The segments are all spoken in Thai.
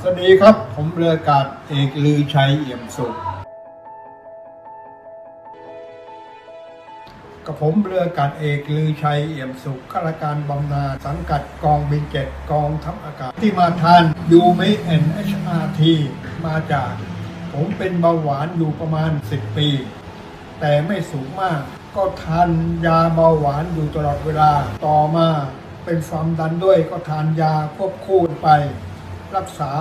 สวัสดีครับ ผมเรือกาศเอกลือชัยเอี่ยมสุข กับผมเรือกาศเอกลือชัยเอี่ยมสุขข้าราชการบำนาญสังกัดกองบินเจ็ดกองทัพอากาศที่มาทานยูเมเอ็นเอชอาร์ทีมาจาก ผมเป็นเบาหวานอยู่ประมาณ 10 ปี แต่ไม่สูงมาก ก็ทานยาเบาหวานอยู่ตลอดเวลาต่อมาเป็นความดันด้วยก็ทานยาควบคู่ไป รักษา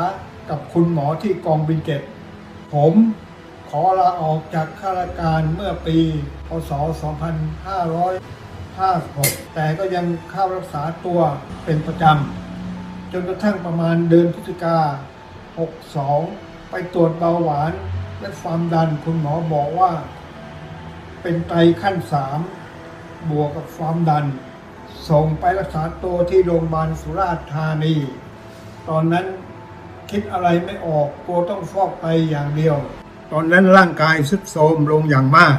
กับคุณหมอที่กองบินเจ็ดผมขอลาออกจากข้าราชการเมื่อปี พศ 2556 แต่ก็ยังเข้ารักษาตัวเป็นประจำ จนกระทั่งประมาณเดือนพฤศจิกา 62 ไปตรวจเบาหวานและความดันคุณหมอบอกว่า เป็นไตขั้น 3 บวกกับความดัน ส่งไปรักษาตัวที่โรงพยาบาลสุราษฎร์ธานี ตอนนั้นคิดอะไรไม่ออกกลัวต้องฟอกไตอย่างเดียว ตอนนั้นร่างกายสุดโทรมลงอย่างมาก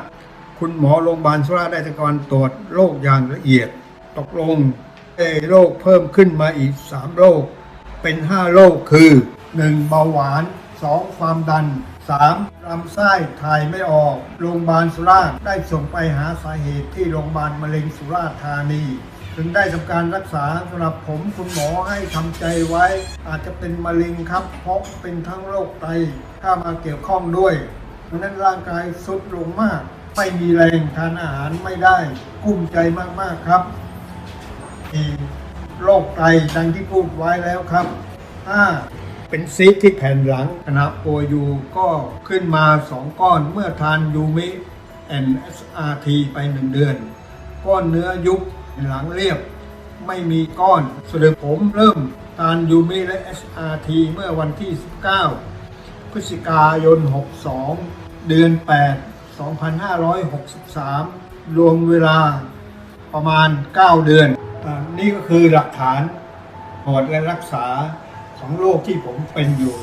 คุณหมอโรงพยาบาลสุราษฎร์ได้ทำการตรวจโรคอย่างละเอียด ตกลงเอ่อโรคเพิ่มขึ้นมาอีก 3 โรค เป็น 5 โรคคือ 1. เบาหวาน 2. ความดัน 3. ลำไส้ถ่ายไม่ออก โรงพยาบาลสุราษฎร์ได้ส่งไปหาสาเหตุที่โรงพยาบาลมะเร็งสุราษฎร์ธานี ถึงได้ทำการรักษาสำหรับผมคุณหมอให้ทำใจไว้ อาจจะเป็นมะเร็งครับ เพราะเป็นทั้งโรคไตเข้ามาเกี่ยวข้องด้วยดังนั้นร่างกายสุดลงมาก ไม่มีแรงทานอาหารไม่ได้กุ้มใจมากๆครับโรคไตดังที่พูดไว้แล้วครับ 5. เป็นซีที่แผ่นหลังขณะป่วยอยู่ก็ขึ้นมา 2 ก้อนเมื่อทานยูมิ NSRT ไป 1 เดือน ก้อนเนื้อยุบ หลังเรียบ ไม่มีก้อนสรุปผมเริ่มทานยูมิและ SRT เมื่อวันที่ 19 พฤศจิกายน 62 เดือน 8 2563 รวมเวลาประมาณ 9 เดือนอนี่ก็คือหลักฐานตรวจและรักษาของโรคที่ผมเป็นอยู่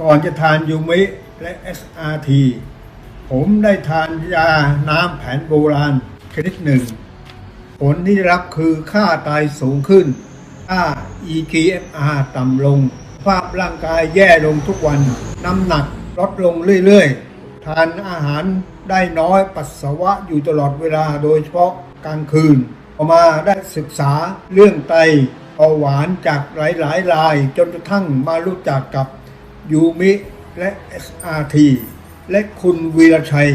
ก่อนจะทานยูมิและ SRT ผมได้ทานยาน้ำแผนโบราณชนิดหนึ่ง ผลที่ได้รับคือค่าไตสูงขึ้น ค่า EGFR ต่ำลง ภาพร่างกายแย่ลงทุกวัน น้ำหนักลดลงเรื่อยๆ ทานอาหารได้น้อยปัสสาวะอยู่ตลอดเวลาโดยเฉพาะกลางคืนต่อมาได้ศึกษาเรื่องไตเบาหวานจากหลายๆราย จนกระทั่งมารู้จักกับ ยูมิ และ SRT และคุณวีรชัย